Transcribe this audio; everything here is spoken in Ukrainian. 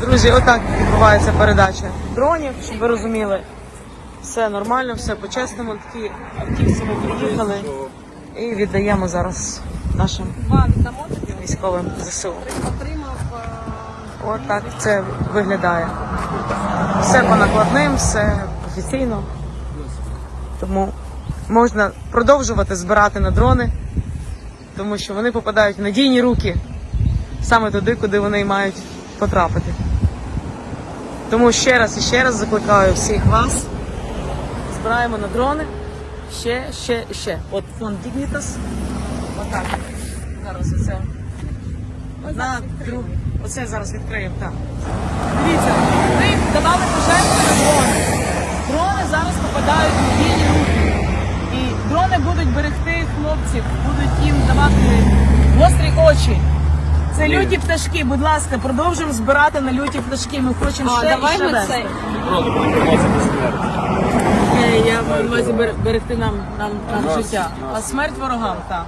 Друзі, отак відбувається передача дронів, щоб ви розуміли. Все нормально, все по-чесному. Такі автівці ми приїхали і віддаємо зараз нашим військовим ЗСУ. От так це виглядає. Все по накладним, все офіційно. Тому можна продовжувати збирати на дрони, тому що вони попадають в надійні руки саме туди, куди вони мають потрапити. Тому ще раз і ще раз закликаю всіх вас. Збираємо на дрони. Ще, ще, ще. От фонд Dignitas. Отак. Зараз оце. Одна, друга. Оце зараз відкриємо, так. Дивіться, ми давали пожертви на дрони. Дрони зараз попадають в надійні руки. І дрони будуть берегти хлопців, будуть їм давати гострі очі. Це люті пташки, будь ласка, продовжуємо збирати на люті пташки. Ми хочемо ще давай і ще ми вести. це. Е, Я маю на увазі берегти нам, нам, нам життя. А смерть ворогам, так.